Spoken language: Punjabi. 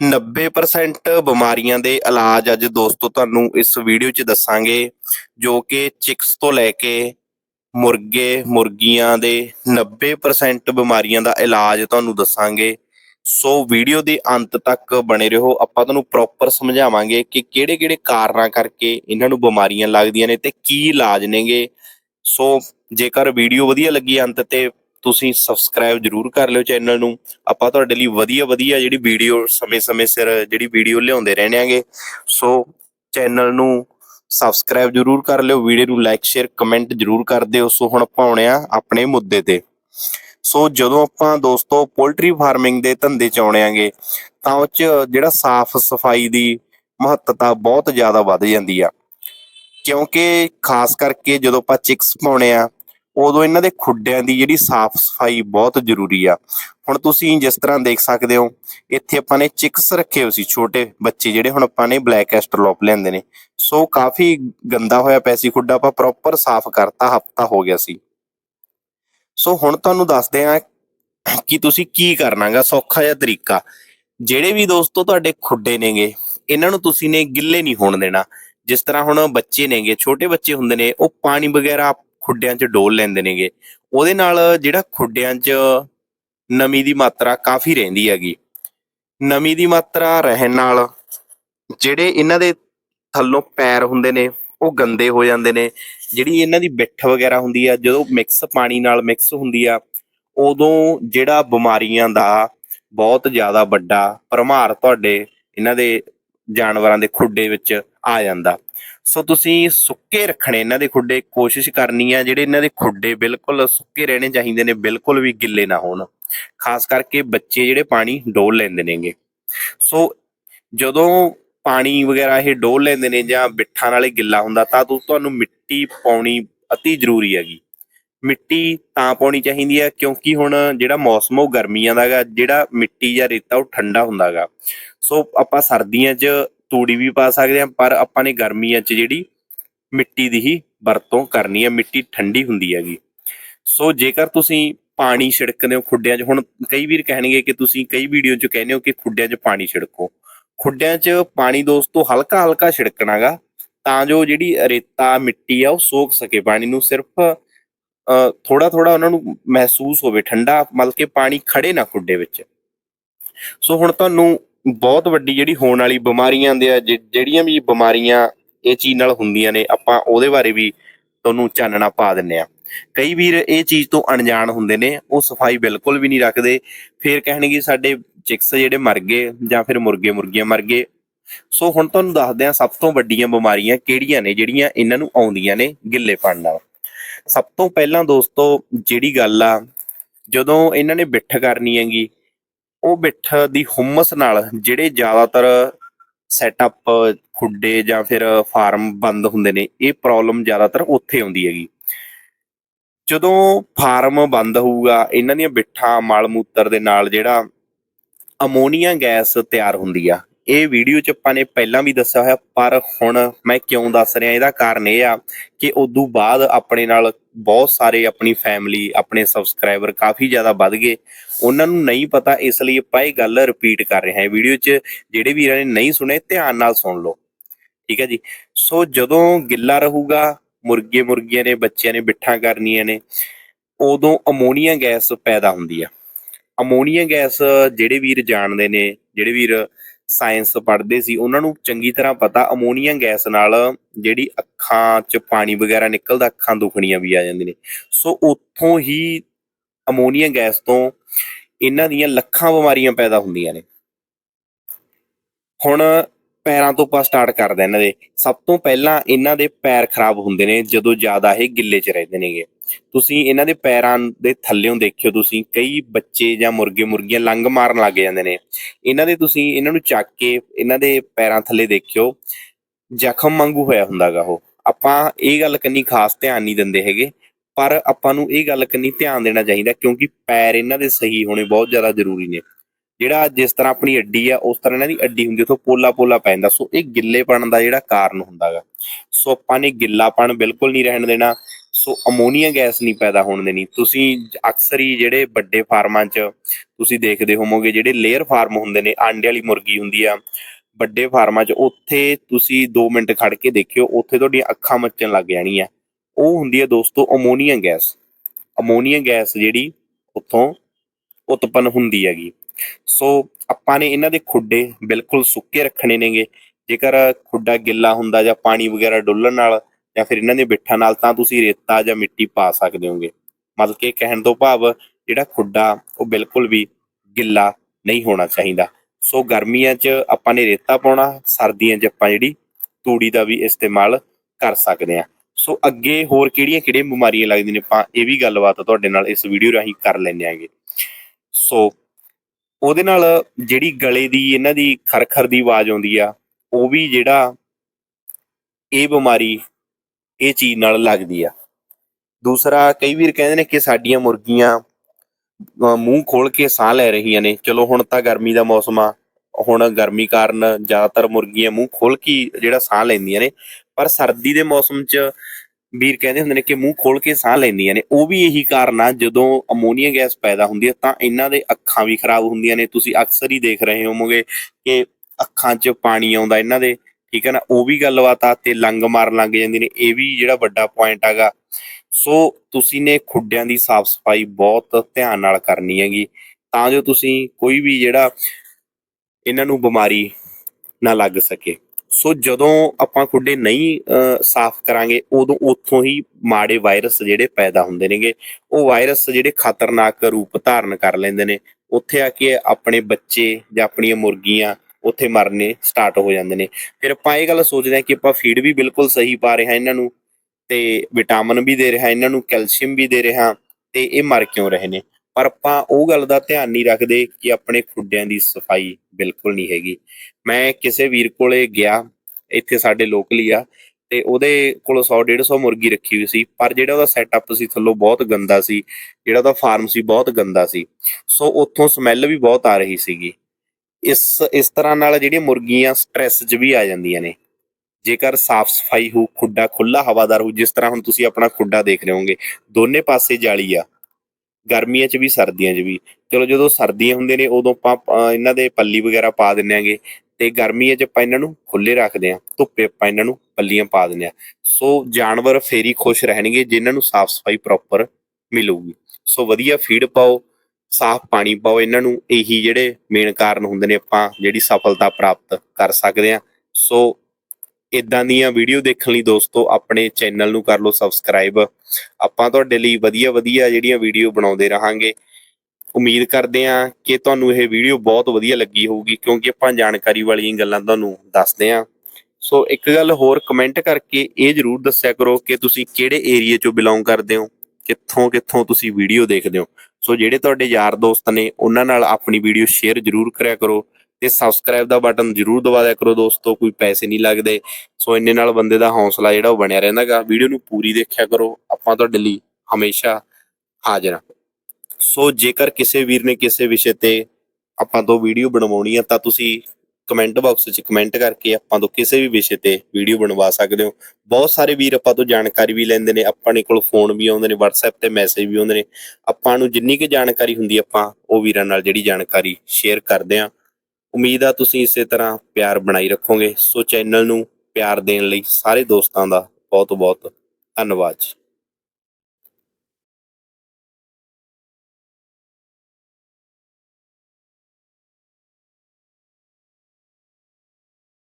90% ਬਿਮਾਰੀਆਂ ਦੇ ਇਲਾਜ ਅੱਜ ਦੋਸਤੋ ਤੁਹਾਨੂੰ ਇਸ ਵੀਡੀਓ 'ਚ ਦੱਸਾਂਗੇ, ਜੋ ਕਿ ਚਿਕਸ ਤੋਂ ਲੈ ਕੇ ਮੁਰਗੇ, ਮੁਰਗੀਆਂ ਦੇ 90% ਬਿਮਾਰੀਆਂ ਦਾ ਇਲਾਜ ਤੁਹਾਨੂੰ ਦੱਸਾਂਗੇ। ਸੋ ਵੀਡੀਓ ਦੇ ਅੰਤ ਤੱਕ ਬਣੇ ਰਹੋ, ਆਪਾਂ ਤੁਹਾਨੂੰ ਪ੍ਰੋਪਰ ਸਮਝਾਵਾਂਗੇ ਕਿ ਕਿਹੜੇ-ਕਿਹੜੇ ਕਾਰਨਾਂ ਕਰਕੇ ਇਹਨਾਂ ਨੂੰ ਬਿਮਾਰੀਆਂ ਲੱਗਦੀਆਂ ਨੇ ਤੇ ਕੀ ਇਲਾਜ ਨੇਗੇ। ਸੋ ਜੇਕਰ ਵੀਡੀਓ ਵਧੀਆ ਲੱਗੀ ਅੰਤ ਤੇ ਤੁਸੀਂ ਸਬਸਕ੍ਰਾਈਬ ਜਰੂਰ ਕਰ ਲਿਓ ਚੈਨਲ ਨੂੰ। ਆਪਾਂ ਤੁਹਾਡੇ ਲਈ ਵਧੀਆ ਵਧੀਆ ਜਿਹੜੀ ਵੀਡੀਓ ਸਮੇਂ-ਸਮੇਂ ਸਿਰ ਜਿਹੜੀ ਵੀਡੀਓ ਲਿਆਉਂਦੇ ਰਹਿਣੇ ਆਂਗੇ। ਸੋ ਚੈਨਲ ਨੂੰ ਸਬਸਕ੍ਰਾਈਬ ਜਰੂਰ ਕਰ ਲਿਓ ਵੀਡੀਓ ਨੂੰ ਲਾਈਕ ਸ਼ੇਅਰ ਕਮੈਂਟ ਜਰੂਰ ਕਰ ਦਿਓ। ਸੋ ਹੁਣ ਆਪਾਂ ਆਉਣੇ ਆ ਆਪਣੇ ਮੁੱਦੇ ਤੇ। ਸੋ ਜਦੋਂ ਆਪਾਂ ਦੋਸਤੋ ਪੋਲਟਰੀ ਫਾਰਮਿੰਗ ਦੇ ਧੰਦੇ ਚ ਆਉਣੇ ਆਂਗੇ, ਤਾਂ ਉਹ ਚ ਜਿਹੜਾ ਸਾਫ਼ ਸਫ਼ਾਈ ਦੀ ਮਹੱਤਤਾ ਬਹੁਤ ਜ਼ਿਆਦਾ ਵੱਧ ਜਾਂਦੀ ਆ। ਕਿਉਂਕਿ ਖਾਸ ਕਰਕੇ ਜਦੋਂ ਆਪਾਂ ਚਿਕਸ ਪਾਉਣੇ ਆ ਉਦੋਂ ਇਹਨਾਂ ਦੇ ਖੁੱਡਿਆਂ ਦੀ ਜਿਹੜੀ ਸਾਫ਼ ਸਫ਼ਾਈ ਬਹੁਤ ਜ਼ਰੂਰੀ ਆ। ਹੁਣ ਤੁਸੀਂ ਜਿਸ ਤਰ੍ਹਾਂ ਦੇਖ ਸਕਦੇ ਹੋ, ਇੱਥੇ ਆਪਾਂ ਨੇ ਚਿਕਸ ਰੱਖੇ ਹੋਏ ਸੀ ਛੋਟੇ ਬੱਚੇ ਜਿਹੜੇ ਹੁਣ ਆਪਾਂ ਨੇ ਬਲੈਕ ਐਸਟਰਲੋਪ ਲੈਂਦੇ ਨੇ। ਸੋ ਕਾਫੀ ਗੰਦਾ ਹੋਇਆ ਪਿਆ ਸੀ ਖੁੱਡਾ, ਆਪਾਂ ਪ੍ਰੋਪਰ ਸਾਫ਼ ਕਰਤਾ, ਹਫਤਾ ਹੋ ਗਿਆ ਸੀ। ਸੋ ਹੁਣ ਤੁਹਾਨੂੰ ਦੱਸਦੇ ਆ ਕਿ ਤੁਸੀਂ ਕੀ ਕਰਨਾਗਾ, ਸੌਖਾ ਜਿਹਾ ਤਰੀਕਾ। ਜਿਹੜੇ ਵੀ ਦੋਸਤੋ ਤੁਹਾਡੇ ਖੁੱਡੇ ਨੇਗੇ, ਇਹਨਾਂ ਨੂੰ ਤੁਸੀਂ ਨੇ ਗਿੱਲੇ ਨਹੀਂ ਹੋਣ ਦੇਣਾ। ਜਿਸ ਤਰ੍ਹਾਂ ਹੁਣ ਬੱਚੇ ਨੇਗੇ, ਛੋਟੇ ਬੱਚੇ ਹੁੰਦੇ ਨੇ, ਉਹ ਪਾਣੀ ਵਗੈਰਾ ਖੁੱਡਿਆਂ 'ਚ ਡੋਲ ਲੈਂਦੇ ਨੇਗੇ। ਉਹਦੇ ਨਾਲ ਜਿਹੜਾ ਖੁੱਡਿਆਂ 'ਚ ਨਮੀ ਦੀ ਮਾਤਰਾ ਕਾਫੀ ਰਹਿੰਦੀ ਹੈਗੀ। ਨਮੀ ਦੀ ਮਾਤਰਾ ਰਹਿਣ ਨਾਲ ਜਿਹੜੇ ਇਹਨਾਂ ਦੇ ਥੱਲੋਂ ਪੈਰ ਹੁੰਦੇ ਨੇ, ਉਹ ਗੰਦੇ ਹੋ ਜਾਂਦੇ ਨੇ। ਜਿਹੜੀ ਇਹਨਾਂ ਦੀ ਬਿੱਠ ਵਗੈਰਾ ਹੁੰਦੀ ਆ, ਜਦੋਂ ਮਿਕਸ ਪਾਣੀ ਨਾਲ ਮਿਕਸ ਹੁੰਦੀ ਆ, ਉਦੋਂ ਜਿਹੜਾ ਬਿਮਾਰੀਆਂ ਦਾ ਬਹੁਤ ਜ਼ਿਆਦਾ ਵੱਡਾ ਭਰਮਾਰ ਤੁਹਾਡੇ ਇਹਨਾਂ ਦੇ ਜਾਨਵਰਾਂ ਦੇ ਖੁੱਡੇ ਵਿੱਚ ਆ ਜਾਂਦਾ। ਸੋ ਤੁਸੀਂ ਸੁੱਕੇ ਰੱਖਣੇ ਇਹਨਾਂ ਦੇ ਖੁੱਡੇ, ਕੋਸ਼ਿਸ਼ ਕਰਨੀ ਆ ਜਿਹੜੇ ਇਹਨਾਂ ਦੇ ਖੁੱਡੇ ਬਿਲਕੁਲ ਸੁੱਕੇ ਰਹਿਣੇ ਚਾਹੀਦੇ ਨੇ, ਬਿਲਕੁਲ ਵੀ ਗਿੱਲੇ ਨਾ ਹੋਣ। ਖਾਸ ਕਰਕੇ ਬੱਚੇ ਜਿਹੜੇ ਪਾਣੀ ਡੋਲ ਲੈਂਦੇ ਨੇਗੇ। ਸੋ ਜਦੋਂ ਪਾਣੀ ਵਗੈਰਾ ਇਹ ਡੋਲ ਲੈਂਦੇ ਨੇ ਜਾਂ ਬਿੱਠਾਂ ਨਾਲੇ ਗਿੱਲਾ ਹੁੰਦਾ, ਤਾਂ ਤੁਹਾਨੂੰ ਮਿੱਟੀ ਪਾਉਣੀ ਅਤੀ ਜ਼ਰੂਰੀ ਹੈਗੀ। ਮਿੱਟੀ ਤਾਂ ਪਾਉਣੀ ਚਾਹੀਦੀ ਹੈ ਕਿਉਂਕਿ ਹੁਣ ਜਿਹੜਾ ਮੌਸਮ ਉਹ ਗਰਮੀਆਂ ਦਾ ਹੈਗਾ, ਜਿਹੜਾ ਮਿੱਟੀ ਜਾਂ ਰੇਤਾ ਉਹ ਠੰਡਾ ਹੁੰਦਾ ਹੈਗਾ ਸੋ ਆਪਾਂ ਸਰਦੀਆਂ 'ਚ ਤੂੜੀ ਵੀ ਪਾ ਸਕਦੇ ਹਾਂ, ਪਰ ਆਪਾਂ ਨੇ ਗਰਮੀਆਂ 'ਚ ਜਿਹੜੀ ਮਿੱਟੀ ਦੀ ਹੀ ਵਰਤੋਂ ਕਰਨੀ ਹੈ, ਮਿੱਟੀ ਠੰਡੀ ਹੁੰਦੀ ਹੈਗੀ। ਸੋ ਜੇਕਰ ਤੁਸੀਂ ਪਾਣੀ ਛਿੜਕਦੇ ਹੋ ਖੁੱਡਿਆਂ 'ਚ, ਹੁਣ ਕਈ ਵੀਰ ਕਹਿਣਗੇ ਕਿ ਤੁਸੀਂ ਕਈ ਵੀਡੀਓ 'ਚ ਕਹਿੰਦੇ ਹੋ ਕਿ ਖੁੱਡਿਆਂ 'ਚ ਪਾਣੀ ਛਿੜਕੋ। ਖੁੱਡਿਆਂ 'ਚ ਪਾਣੀ ਦੋਸਤੋ ਹਲਕਾ ਹਲਕਾ ਛਿੜਕਣਾਗਾ, ਤਾਂ ਜੋ ਜਿਹੜੀ ਰੇਤਾ ਮਿੱਟੀ ਆ ਉਹ ਸੋਖ ਸਕੇ। ਪਾਣੀ ਨੂੰ ਸਿਰਫ ਥੋੜਾ ਥੋੜਾ ਉਹਨਾਂ ਨੂੰ ਮਹਿਸੂਸ ਹੋਵੇ, ਠੰਡਾ, ਮਤਲਬ ਕਿ ਪਾਣੀ ਖੜੇ ਨਾ ਖੁੱਡੇ ਵਿੱਚ। ਸੋ ਹੁਣ ਤੁਹਾਨੂੰ ਬਹੁਤ ਵੱਡੀ ਜਿਹੜੀ ਹੋਣ ਵਾਲੀ ਬਿਮਾਰੀਆਂ ਦੇ ਆ, ਜਿ- ਜਿਹੜੀਆਂ ਵੀ ਬਿਮਾਰੀਆਂ ਇਹ ਚੀਜ਼ ਨਾਲ ਹੁੰਦੀਆਂ ਨੇ, ਆਪਾਂ ਉਹਦੇ ਬਾਰੇ ਵੀ ਤੁਹਾਨੂੰ ਚਾਨਣਾ ਪਾ ਦਿੰਨੇ ਆ ਕਈ ਵੀਰ ਇਹ ਚੀਜ਼ ਤੋਂ ਅਣਜਾਣ ਹੁੰਦੇ ਨੇ, ਉਹ ਸਫ਼ਾਈ ਬਿਲਕੁਲ ਵੀ ਨਹੀਂ ਰੱਖਦੇ। ਫਿਰ ਕਹਿਣਗੇ ਸਾਡੇ ਚਿਕਸ ਜਿਹੜੇ ਮਰ ਗਏ ਜਾਂ ਫਿਰ ਮੁਰਗੇ ਮੁਰਗੀਆਂ ਮਰ ਗਏ। ਸੋ ਹੁਣ ਤੁਹਾਨੂੰ ਦੱਸਦੇ ਆ ਸਭ ਤੋਂ ਵੱਡੀਆਂ ਬਿਮਾਰੀਆਂ ਕਿਹੜੀਆਂ ਨੇ, ਜਿਹੜੀਆਂ ਇਹਨਾਂ ਨੂੰ ਆਉਂਦੀਆਂ ਨੇ ਗਿੱਲੇਪਣ ਨਾਲ। ਸਭ ਤੋਂ ਪਹਿਲਾਂ ਦੋਸਤੋ, ਜਿਹੜੀ ਗੱਲ ਆ, ਜਦੋਂ ਇਹਨਾਂ ਨੇ ਬਿੱਠ ਕਰਨੀ ਹੈਗੀ ਉਹ ਬਿੱਠ ਦੀ ਹੁਮਸ ਨਾਲ ਜਿਹੜੇ ਜ਼ਿਆਦਾਤਰ ਸੈਟਅਪ ਖੁੱਡੇ ਜਾਂ ਫਿਰ ਫਾਰਮ ਬੰਦ ਹੁੰਦੇ ਨੇ, ਇਹ ਪ੍ਰੋਬਲਮ ਜ਼ਿਆਦਾਤਰ ਉੱਥੇ ਆਉਂਦੀ ਹੈਗੀ। ਜਦੋਂ ਫਾਰਮ ਬੰਦ ਹੋਊਗਾ, ਇਹਨਾਂ ਦੀਆਂ ਬਿੱਠਾਂ ਮਲ ਮੂਤਰ ਦੇ ਨਾਲ ਜਿਹੜਾ ਅਮੋਨੀਆ ਗੈਸ ਤਿਆਰ ਹੁੰਦੀ ਆ ਇਹ ਵੀਡੀਓ ਚ ਆਪਾਂ ਨੇ ਪਹਿਲਾਂ ਵੀ ਦੱਸਿਆ ਹੋਇਆ, ਪਰ ਹੁਣ ਮੈਂ ਕਿਉਂ ਦੱਸ ਰਿਹਾ, ਇਹਦਾ ਕਾਰਨ ਇਹ ਆ ਕਿ ਉਦੋਂ ਬਾਅਦ ਆਪਣੇ ਨਾਲ ਬਹੁਤ ਸਾਰੇ ਆਪਣੀ ਫੈਮਿਲੀ ਆਪਣੇ ਸਬਸਕ੍ਰਾਈਬਰ ਕਾਫੀ ਜ਼ਿਆਦਾ ਵੱਧ ਗਏ। ਉਹਨਾਂ ਨੂੰ ਨਹੀਂ ਪਤਾ, ਇਸ ਲਈ ਆਪਾਂ ਇਹ ਗੱਲ ਰਿਪੀਟ ਕਰ ਰਹੇ ਹਾਂ। ਵੀਡੀਓ 'ਚ ਜਿਹੜੇ ਵੀਰਾਂ ਨੇ ਨਹੀਂ ਸੁਣੇ, ਧਿਆਨ ਨਾਲ ਸੁਣ ਲਓ। ਠੀਕ ਹੈ ਜੀ? ਸੋ ਜਦੋਂ ਗਿੱਲਾ ਰਹੂਗਾ ਮੁਰਗੇ ਮੁਰਗੀਆਂ ਨੇ, ਬੱਚਿਆਂ ਨੇ ਬਿੱਠਾਂ ਕਰਨੀਆਂ ਨੇ, ਉਦੋਂ ਅਮੋਨੀਆ ਗੈਸ ਪੈਦਾ ਹੁੰਦੀ ਆ। ਅਮੋਨੀਆ ਗੈਸ ਜਿਹੜੇ ਵੀਰ ਜਾਣਦੇ ਨੇ, ਜਿਹੜੇ ਵੀਰ ਸਾਇੰਸ ਪੜ੍ਹਦੇ ਸੀ, ਉਹਨਾਂ ਨੂੰ ਚੰਗੀ ਤਰ੍ਹਾਂ ਪਤਾ ਅਮੋਨੀਆ ਗੈਸ ਨਾਲ ਜਿਹੜੀ ਅੱਖਾਂ 'ਚ ਪਾਣੀ ਵਗੈਰਾ ਨਿਕਲਦਾ, ਅੱਖਾਂ ਦੁਖਣੀਆਂ ਵੀ ਆ ਜਾਂਦੀਆਂ ਨੇ। ਸੋ ਉੱਥੋਂ ਹੀ ਅਮੋਨੀਆ ਗੈਸ ਤੋਂ ਇਹਨਾਂ ਦੀਆਂ ਲੱਖਾਂ ਬਿਮਾਰੀਆਂ ਪੈਦਾ ਹੁੰਦੀਆਂ ਨੇ। ਹੁਣ ਪੈਰਾਂ ਤੋਂ ਆਪਾਂ ਸਟਾਰਟ ਕਰਦੇ ਇਹਨਾਂ ਦੇ। ਸਭ ਤੋਂ ਪਹਿਲਾਂ ਇਹਨਾਂ ਦੇ ਪੈਰ ਖਰਾਬ ਹੁੰਦੇ ਨੇ ਜਦੋਂ ਜ਼ਿਆਦਾ ਇਹ ਗਿੱਲੇ 'ਚ ਰਹਿੰਦੇ ਨੇਗੇ। ਤੁਸੀਂ ਇਹਨਾਂ ਦੇ ਪੈਰਾਂ ਦੇ ਥੱਲੇੋਂ ਦੇਖਿਓ ਤੁਸੀਂ, ਕਈ ਬੱਚੇ ਜਾਂ ਮੁਰਗੇ ਮੁਰਗੀਆਂ ਲੰਗ ਮਾਰਨ ਲੱਗ ਜਾਂਦੇ ਨੇ। ਇਹਨਾਂ ਦੇ ਤੁਸੀਂ ਇਹਨਾਂ ਨੂੰ ਚੱਕ ਕੇ ਇਹਨਾਂ ਦੇ ਪੈਰਾਂ ਥੱਲੇ ਦੇਖਿਓ, ਜ਼ਖਮ ਵਾਂਗੂ ਹੋਇਆ ਹੁੰਦਾਗਾ ਉਹ। ਆਪਾਂ ਇਹ ਗੱਲ ਕੰਨੀ ਖਾਸ ਧਿਆਨ ਨਹੀਂ ਦਿੰਦੇ ਹੈਗੇ, ਪਰ ਆਪਾਂ ਨੂੰ ਇਹ ਗੱਲ ਕੰਨੀ ਧਿਆਨ ਦੇਣਾ ਚਾਹੀਦਾ ਕਿਉਂਕਿ ਪੈਰ ਇਹਨਾਂ ਦੇ ਸਹੀ ਹੋਣੇ ਬਹੁਤ ਜ਼ਿਆਦਾ ਜ਼ਰੂਰੀ ਨੇ। ਜਿਹੜਾ ਜਿਸ ਤਰ੍ਹਾਂ ਆਪਣੀ ਅੱਡੀ ਆ, ਉਸ ਤਰ੍ਹਾਂ ਇਹਨਾਂ ਦੀ ਅੱਡੀ ਹੁੰਦੀ ਉਥੋਂ ਪੋਲਾ ਪੋਲਾ ਪੈਂਦਾ ਸੋ ਇਹ ਗਿੱਲੇਪਣ ਦਾ ਜਿਹੜਾ ਕਾਰਨ ਹੁੰਦਾਗਾ ਸੋ ਆਪਾਂ ਨੇ ਗਿੱਲਾਪਣ ਬਿਲਕੁਲ ਨਹੀਂ ਰਹਿਣ ਦੇਣਾ। ਸੋ ਅਮੋਨੀਆ ਗੈਸ ਨਹੀਂ ਪੈਦਾ ਹੋਣ ਦੇਣੀ। ਤੁਸੀਂ ਅਕਸਰ ਹੀ ਜਿਹੜੇ ਵੱਡੇ ਫਾਰਮਾਂ 'ਚ ਤੁਸੀਂ ਦੇਖਦੇ ਹੋਵੋਗੇ, ਜਿਹੜੇ ਲੇਅਰ ਫਾਰਮ ਹੁੰਦੇ ਨੇ, ਆਂਡੇ ਵਾਲੀ ਮੁਰਗੀ ਹੁੰਦੀ ਆ, ਵੱਡੇ ਫਾਰਮਾਂ 'ਚ, ਉੱਥੇ ਤੁਸੀਂ 2 ਮਿੰਟ ਖੜ ਕੇ ਦੇਖਿਓ, ਉੱਥੇ ਤੁਹਾਡੀਆਂ ਅੱਖਾਂ ਮੱਚਣ ਲੱਗ ਜਾਣੀਆਂ। ਉਹ ਹੁੰਦੀ ਹੈ ਦੋਸਤੋ ਅਮੋਨੀਆ ਗੈਸ। ਅਮੋਨੀਆ ਗੈਸ ਜਿਹੜੀ ਉੱਥੋਂ ਉਤਪੰਨ ਹੁੰਦੀ ਹੈਗੀ। ਸੋ ਆਪਾਂ ਨੇ ਇਹਨਾਂ ਦੇ ਖੁੱਡੇ ਬਿਲਕੁਲ ਸੁੱਕੇ ਰੱਖਣੇ ਨੇਗੇ। ਜੇਕਰ ਖੁੱਡਾ ਗਿੱਲਾ ਹੁੰਦਾ ਜਾਂ ਪਾਣੀ ਵਗੈਰਾ ਡੁੱਲਣ ਨਾਲ ਜਾਂ ਫਿਰ ਇਹਨਾਂ ਦੇ ਬਿੱਠਾਂ ਨਾਲ, ਤਾਂ ਤੁਸੀਂ ਰੇਤਾ ਜਾਂ ਮਿੱਟੀ ਪਾ ਸਕਦੇ ਹੋਗੇ। ਮਤਲਬ ਕਿ ਕਹਿਣ ਤੋਂ ਭਾਵ ਜਿਹੜਾ ਖੁੱਡਾ, ਉਹ ਬਿਲਕੁਲ ਵੀ ਗਿੱਲਾ ਨਹੀਂ ਹੋਣਾ ਚਾਹੀਦਾ। ਸੋ ਗਰਮੀਆਂ 'ਚ ਆਪਾਂ ਨੇ ਰੇਤਾ ਪਾਉਣਾ, ਸਰਦੀਆਂ 'ਚ ਆਪਾਂ ਜਿਹੜੀ ਤੂੜੀ ਦਾ ਵੀ ਇਸਤੇਮਾਲ ਕਰ ਸਕਦੇ ਹਾਂ। ਸੋ ਅੱਗੇ ਹੋਰ ਕਿਹੜੀਆਂ ਕਿਹੜੀਆਂ ਬਿਮਾਰੀਆਂ ਲੱਗਦੀਆਂ ਨੇ, ਆਪਾਂ ਇਹ ਵੀ ਗੱਲਬਾਤ ਤੁਹਾਡੇ ਨਾਲ ਇਸ ਵੀਡੀਓ ਰਾਹੀਂ ਕਰ ਲੈਂਦੇ ਆਂਗੇ ਸੋ ਉਹਦੇ ਨਾਲ ਜਿਹੜੀ ਗਲੇ ਦੀ, ਇਹਨਾਂ ਦੀ ਖਰਖਰ ਦੀ ਆਵਾਜ਼ ਆਉਂਦੀ ਆ, ਉਹ ਵੀ ਜਿਹੜਾ ਇਹ ਬਿਮਾਰੀ ਇਹ ਚੀਜ਼ ਨਾਲ ਲੱਗਦੀ ਆ। ਦੂਸਰਾ, ਕਈ ਵੀਰ ਕਹਿੰਦੇ ਨੇ ਕਿ ਸਾਡੀਆਂ ਮੁਰਗੀਆਂ ਮੂੰਹ ਖੋਲ ਕੇ ਸਾਹ ਲੈ ਰਹੀਆਂ ਨੇ। ਚਲੋ, ਹੁਣ ਤਾਂ ਗਰਮੀ ਦਾ ਮੌਸਮ ਆ। ਹੁਣ ਗਰਮੀ ਕਾਰਨ ਜ਼ਿਆਦਾਤਰ ਮੁਰਗੀਆਂ ਮੂੰਹ ਖੋਲ ਕੇ ਜਿਹੜਾ ਸਾਹ ਲੈਂਦੀਆਂ ਨੇ। ਪਰ ਸਰਦੀ ਦੇ ਮੌਸਮ 'ਚ ਵੀਰ ਕਹਿੰਦੇ ਹੁੰਦੇ ਨੇ ਕਿ ਮੂੰਹ ਖੋਲ ਕੇ ਸਾਹ ਲੈਂਦੀਆਂ ਨੇ। ਉਹ ਵੀ ਇਹੀ ਕਾਰਨ ਆ, ਜਦੋਂ ਅਮੋਨੀਆ ਗੈਸ ਪੈਦਾ ਹੁੰਦੀ ਹੈ, ਤਾਂ ਇਹਨਾਂ ਦੇ ਅੱਖਾਂ ਵੀ ਖਰਾਬ ਹੁੰਦੀਆਂ ਨੇ। ਤੁਸੀਂ ਅਕਸਰ ਹੀ ਦੇਖ ਰਹੇ ਹੋਵੋਗੇ ਕਿ ਅੱਖਾਂ 'ਚ ਪਾਣੀ ਆਉਂਦਾ ਇਹਨਾਂ ਦੇ, ਠੀਕ ਹੈ ਨਾ? ਉਹ ਵੀ ਗੱਲਬਾਤ ਆ, ਤੇ ਲੰਗ ਮਾਰਨ ਲੱਗ ਜਾਂਦੀ ਨੇ। ਇਹ ਵੀ ਜਿਹੜਾ ਵੱਡਾ ਪੁਆਇੰਟ ਹੈਗਾ। ਸੋ ਤੁਸੀਂ ਨੇ ਖੁੱਡਿਆਂ ਦੀ ਸਾਫ਼ ਸਫ਼ਾਈ ਬਹੁਤ ਧਿਆਨ ਨਾਲ ਕਰਨੀ ਹੈਗੀ। ਤਾਂ ਜੋ ਤੁਸੀਂ ਕੋਈ ਵੀ ਜਿਹੜਾ ਇਹਨਾਂ ਨੂੰ ਬਿਮਾਰੀ ਨਾ ਲੱਗ ਸਕੇ। ਸੋ ਜਦੋਂ ਆਪਾਂ ਖੁੱਡੇ ਨਹੀਂ ਸਾਫ਼ ਕਰਾਂਗੇ, ਉਦੋਂ ਉੱਥੋਂ ਹੀ ਮਾੜੇ ਵਾਇਰਸ ਜਿਹੜੇ ਪੈਦਾ ਹੁੰਦੇ ਨੇਗੇ, ਉਹ ਵਾਇਰਸ ਜਿਹੜੇ ਖਤਰਨਾਕ ਰੂਪ ਧਾਰਨ ਕਰ ਲੈਂਦੇ ਨੇ। ਉੱਥੇ ਆ ਕੇ ਆਪਣੇ ਬੱਚੇ ਜਾਂ ਆਪਣੀਆਂ ਮੁਰਗੀਆਂ ਉੱਥੇ ਮਰਨੇ ਸਟਾਰਟ ਹੋ ਜਾਂਦੇ ਨੇ। ਫਿਰ ਆਪਾਂ ਇਹ ਗੱਲ ਸੋਚਦੇ ਹਾਂ ਕਿ ਆਪਾਂ ਫੀਡ ਵੀ ਬਿਲਕੁਲ ਸਹੀ ਪਾ ਰਹੇ ਹਾਂ ਇਹਨਾਂ ਨੂੰ, ਤੇ ਵਿਟਾਮਿਨ ਵੀ ਦੇ ਰਿਹਾ ਇਹਨਾਂ ਨੂੰ, ਕੈਲਸ਼ੀਅਮ ਵੀ ਦੇ ਰਿਹਾ ਤੇ ਇਹ ਮਰ ਕਿਉਂ ਰਹੇ ਨੇ? ਪਰ ਆਪਾਂ ਉਹ ਗੱਲ ਦਾ ਧਿਆਨ ਨਹੀਂ ਰੱਖਦੇ ਕਿ ਆਪਣੇ ਖੁੱਡਿਆਂ ਦੀ ਸਫ਼ਾਈ ਬਿਲਕੁਲ ਨਹੀਂ ਹੈਗੀ। ਮੈਂ ਕਿਸੇ ਵੀਰ ਕੋਲੇ ਗਿਆ, ਇੱਥੇ ਸਾਡੇ ਲੋਕਲੀ ਆ, ਤੇ ਉਹਦੇ ਕੋਲ 100 150 ਮੁਰਗੀ ਰੱਖੀ ਹੋਈ ਸੀ, ਪਰ ਜਿਹੜਾ ਉਹਦਾ ਸੈਟਅਪ ਸੀ ਥੱਲੋਂ ਬਹੁਤ ਗੰਦਾ ਸੀ, ਜਿਹੜਾ ਉਹਦਾ ਫਾਰਮ ਸੀ ਬਹੁਤ ਗੰਦਾ ਸੀ। ਸੋ ਉੱਥੋਂ ਸਮੈਲ ਵੀ ਬਹੁਤ ਆ ਰਹੀ ਸੀਗੀ। ਇਸ ਇਸ ਤਰ੍ਹਾਂ ਨਾਲ ਜਿਹੜੀਆਂ ਮੁਰਗੀਆਂ ਸਟ੍ਰੈਸ 'ਚ ਵੀ ਆ ਜਾਂਦੀਆਂ ਨੇ। ਜੇਕਰ ਸਾਫ਼ ਸਫ਼ਾਈ ਹੋ ਖੁੱਡਾ ਖੁੱਲਾ ਹਵਾਦਾਰ ਹੋ ਜਿਸ ਤਰ੍ਹਾਂ ਹੁਣ ਤੁਸੀਂ ਆਪਣਾ ਖੁੱਡਾ ਦੇਖ ਰਹੇ ਹੋਗੇ ਦੋਨੇ ਪਾਸੇ ਜਾਲੀ ਆ। ਗਰਮੀਆਂ 'ਚ ਵੀ ਸਰਦੀਆਂ 'ਚ ਵੀ। ਚਲੋ ਜਦੋਂ ਸਰਦੀਆਂ ਹੁੰਦੇ ਨੇ ਉਦੋਂ ਆਪਾਂ ਅਹ, ਇਹਨਾਂ ਦੇ ਪੱਲੀ ਵਗੈਰਾ ਪਾ ਦਿੰਨੇ ਆਂਗੇ ਤੇ ਗਰਮੀਆਂ 'ਚ ਆਪਾਂ ਇਹਨਾਂ ਨੂੰ ਖੁੱਲੇ ਰੱਖਦੇ ਆਂ ਧੁੱਪੇ ਆਪਾਂ ਇਹਨਾਂ ਨੂੰ ਪੱਲੀਆਂ ਪਾ ਦਿੰਨੇ ਆ ਸੋ ਜਾਨਵਰ ਫੇਰੀ ਖੁਸ਼ ਰਹਿਣਗੇ ਜਿਨ੍ਹਾਂ ਨੂੰ ਸਾਫ਼ ਸਫ਼ਾਈ ਪ੍ਰੋਪਰ ਮਿਲੂਗੀ। ਸੋ ਵਧੀਆ ਫੀਡ ਪਾਓ ਸਾਫ਼ ਪਾਣੀ ਪਾਓ ਇਹਨਾਂ ਨੂੰ ਇਹੀ ਜਿਹੜੇ ਮੇਨ ਕਾਰਨ ਹੁੰਦੇ ਨੇ ਆਪਾਂ ਜਿਹੜੀ ਸਫਲਤਾ ਪ੍ਰਾਪਤ ਕਰ ਸਕਦੇ ਆ ਸੋ ਇਦਾਂ ਦੀਆਂ ਵੀਡੀਓ ਦੇਖਣ ਲਈ ਦੋਸਤੋ, ਆਪਣੇ ਚੈਨਲ ਨੂੰ ਕਰ ਲਓ ਸਬਸਕ੍ਰਾਈਬ ਆਪਾਂ ਤੁਹਾਡੇ ਲਈ ਵਧੀਆ ਵਧੀਆ ਜਿਹੜੀਆਂ ਵੀਡੀਓ ਬਣਾਉਂਦੇ ਰਹਾਂਗੇ। ਉਮੀਦ ਕਰਦੇ ਹਾਂ ਕਿ ਤੁਹਾਨੂੰ ਇਹ ਵੀਡੀਓ ਬਹੁਤ ਵਧੀਆ ਲੱਗੀ ਹੋਊਗੀ, ਕਿਉਂਕਿ ਆਪਾਂ ਜਾਣਕਾਰੀ ਵਾਲੀਆਂ ਗੱਲਾਂ ਤੁਹਾਨੂੰ ਦੱਸਦੇ ਹਾਂ। ਸੋ ਇੱਕ ਗੱਲ ਹੋਰ ਕਮੈਂਟ ਕਰਕੇ ਇਹ ਜਰੂਰ ਦੱਸਿਆ ਕਰੋ ਕਿ ਤੁਸੀਂ ਕਿਹੜੇ ਏਰੀਆ ਚੋਂ ਬਿਲੋਂਗ ਕਰਦੇ ਹੋ, ਕਿੱਥੋਂ ਕਿੱਥੋਂ ਤੁਸੀਂ ਵੀਡੀਓ ਦੇਖਦੇ ਹੋ। ਸੋ ਜਿਹੜੇ ਤੁਹਾਡੇ ਯਾਰ ਦੋਸਤ ਨੇ, ਉਹਨਾਂ ਨਾਲ ਆਪਣੀ ਵੀਡੀਓ ਸ਼ੇਅਰ ਜਰੂਰ ਕਰਿਆ ਕਰੋ। ਤੇ ਸਬਸਕ੍ਰਾਈਬ ਦਾ ਬਟਨ ਜਰੂਰ ਦਬਾ ਦਿਆ ਕਰੋ ਦੋਸਤੋ, ਕੋਈ ਪੈਸੇ ਨਹੀਂ ਲੱਗਦੇ। ਸੋ ਇੰਨੇ ਨਾਲ ਬੰਦੇ ਦਾ ਹੌਸਲਾ ਜਿਹੜਾ ਉਹ ਬਣਿਆ ਰਹਿੰਦਾਗਾ। ਵੀਡੀਓ ਨੂੰ ਪੂਰੀ ਦੇਖਿਆ ਕਰੋ। ਆਪਾਂ ਤੁਹਾਡੇ ਲਈ ਹਮੇਸ਼ਾ ਹਾਜ਼ਰ ਹਾਂ। ਸੋ ਜੇਕਰ ਕਿਸੇ ਵੀਰ ਨੇ ਕਿਸੇ ਵਿਸ਼ੇ ਤੇ ਆਪਾਂ ਤੋਂ ਵੀਡੀਓ ਬਣਵਾਉਣੀ ਆ, ਤਾਂ ਤੁਸੀਂ ਕਮੈਂਟ ਬਾਕਸ 'ਚ ਕਮੈਂਟ ਕਰਕੇ ਆਪਾਂ ਤੋਂ ਕਿਸੇ ਵੀ ਵਿਸ਼ੇ ਤੇ ਵੀਡੀਓ ਬਣਵਾ ਸਕਦੇ ਹੋ। ਬਹੁਤ ਸਾਰੇ ਵੀਰ ਆਪਾਂ ਤੋਂ ਜਾਣਕਾਰੀ ਵੀ ਲੈਂਦੇ ਨੇ। ਆਪਾਂ ਨੇ ਕੋਲ ਫੋਨ ਵੀ ਆਉਂਦੇ ਨੇ, WhatsApp ਤੇ ਮੈਸੇਜ ਵੀ ਆਉਂਦੇ ਨੇ। ਆਪਾਂ ਨੂੰ ਜਿੰਨੀ ਕੁ ਜਾਣਕਾਰੀ ਹੁੰਦੀ ਆਪਾਂ ਉਹ ਵੀਰਾਂ ਨਾਲ ਜਿਹੜੀ ਜਾਣਕਾਰੀ ਸ਼ੇਅਰ ਕਰਦੇ ਆ ਉਮੀਦ ਆ ਤੁਸੀਂ ਇਸੇ ਤਰ੍ਹਾਂ ਪਿਆਰ ਬਣਾਈ ਰੱਖੋਗੇ। ਸੋ ਚੈਨਲ ਨੂੰ ਪਿਆਰ ਦੇਣ ਲਈ ਸਾਰੇ ਦੋਸਤਾਂ ਦਾ ਬਹੁਤ ਬਹੁਤ ਧੰਨਵਾਦ ਜੀ।